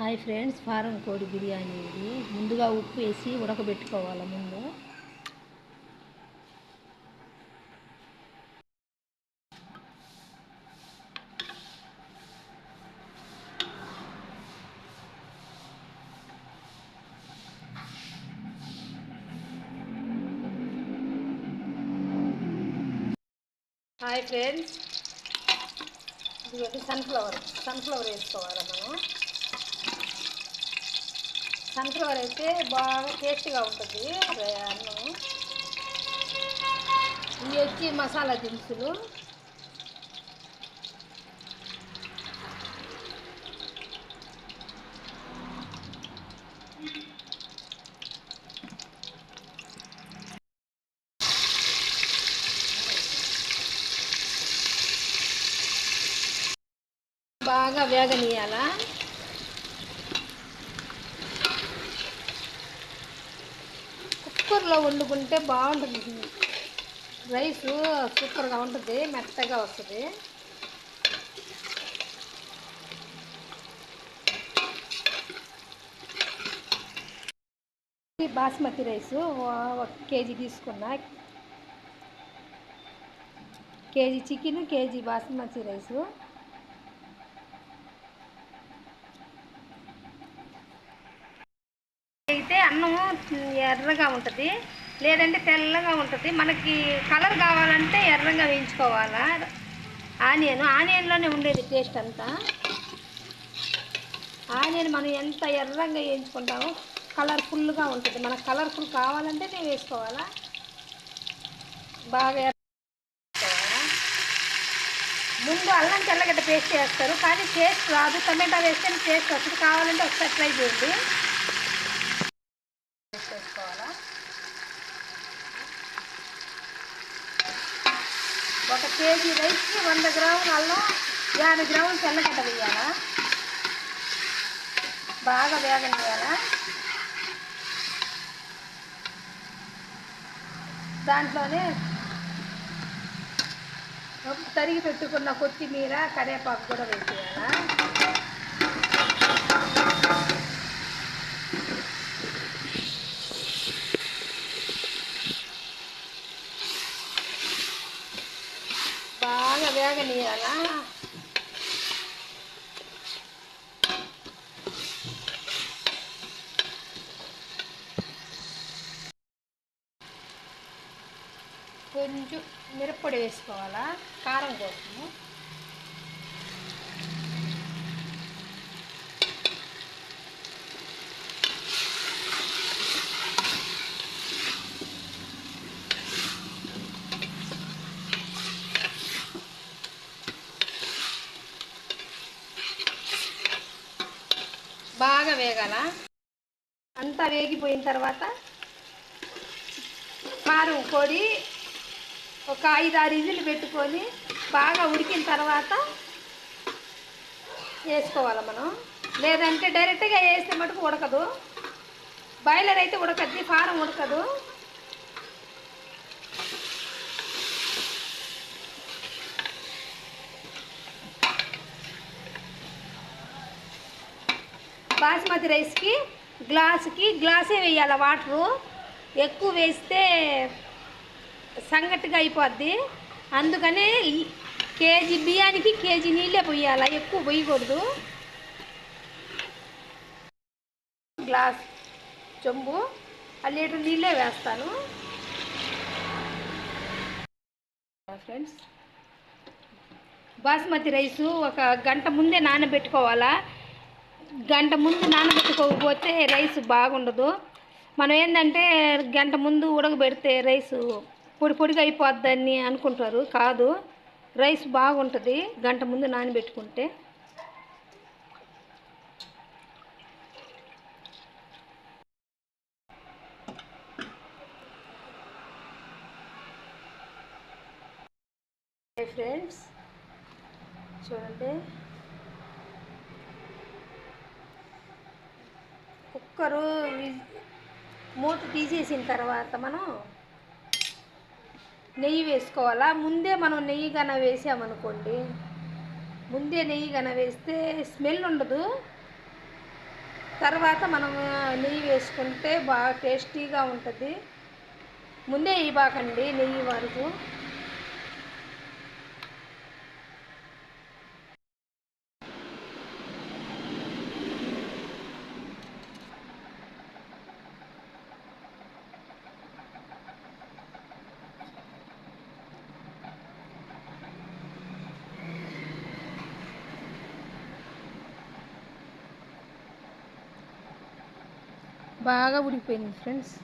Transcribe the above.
Hi friends form కోడి బిర్యానీ ఇది. ముందుగా ఉప్పు వేసి ఉడకబెట్టుకోవాలి ముందు? Hi friends. ఇది సన్ఫ్లవర్ సన్ఫ్లవర్ వేసుకోవాలి మనం? సన్ఫ్లవర్ అయితే బాగా టేస్ట్గా ఉంటుంది. అన్నం. ఇవి వచ్చి మసాలా దినుసులు. బాగా వేగనీయాలా కుక్కర్లో వండుకుంటే బాగుంటుంది. రైస్ సూపర్గా ఉంటుంది మెత్తగా వస్తుంది. బాస్మతి రైస్ ఒక కేజీ తీసుకున్నా. KG chicken KG basmati rice అయితే అన్నం ఎర్రగా ఉంటుంది. లేదంటే తెల్లగా ఉంటుంది. మనకి కలర్ కావాలంటే ఎర్రగా వేయించుకోవాలా? ఆనియన్. ఆనియన్లోనే ఉండేది టేస్ట్ అంతా. ఆనియన్ మనం ఎంత ఎర్రగా వేయించుకుంటామో కలర్ఫుల్గా ఉంటుంది. మనకు కలర్ఫుల్ కావాలంటే నేను వేసుకోవాలా? బాగా ఎర్ర ముందు అల్లం తెల్లగడ్డ పేస్ట్ చేస్తారు. కానీ టేస్ట్ రాదు. టమాటా వేస్తే టేస్ట్ వస్తుంది. కావాలంటే ఒకసారి ట్రై చేయండి వేసుకోవాలా ఒక కేజీ రైస్కి వంద గ్రాముల అల్లం యాభై గ్రాములు తెల్లగడ్డ వేయాలా? బాగా వేగనియాలా దాంట్లోనే తరిగి పెట్టుకున్న కొత్తిమీర కరివేపాకు కూడా వేసేయాలా బాగా వేగనీయాలా? కొంచెం మిరప్పొడి వేసుకోవాలా? కారం కోసము బాగా వేగాల? అంతా వేగిపోయిన తర్వాత కారం పొడి ఒక ఐదు ఆరు ఇజులు పెట్టుకొని బాగా ఉడికిన తర్వాత వేసుకోవాలి మనం? లేదంటే డైరెక్ట్గా వేస్తే మటుకు ఉడకదు. బాయిలర్ అయితే ఉడకద్ది ఫారం ఉడకదు. బాస్మతి రైస్కి గ్లాసుకి గ్లాసే వేయాలి వాటరు. ఎక్కువ వేస్తే సంగటిగా అయిపోద్ది. అందుకనే కేజీ బియ్యానికి కేజీ నీళ్ళే పోయాలి ఎక్కువ పోయకూడదు. గ్లాస్ చెంబు ఆ లీటర్ నీళ్ళే వేస్తాను. ఫ్రెండ్స్ బాస్మతి రైసు ఒక గంట ముందే నానబెట్టుకోవాలా? గంట ముందు నానబెట్టుకోకపోతే రైస్ బాగుండదు. మనం ఏంటంటే గంట ముందు ఉడకబెడితే రైస్ పొడి పొడిగా అయిపోద్దని అనుకుంటారు. కాదు రైస్ బాగుంటుంది గంట ముందు నానబెట్టుకుంటే. ఫ్రెండ్స్. చూడండి. కుక్కరు మూత తీసేసిన తర్వాత మనం నెయ్యి వేసుకోవాలా? ముందే మనం నెయ్యి గన వేసామనుకోండి ముందే నెయ్యి గన వేస్తే స్మెల్ ఉండదు. తర్వాత మనం నెయ్యి వేసుకుంటే బాగా టేస్టీగా ఉంటుంది. ముందే ఇవ్వకండి నెయ్యి వరకు. బాగా ఉడికిపోయింది ఫ్రెండ్స్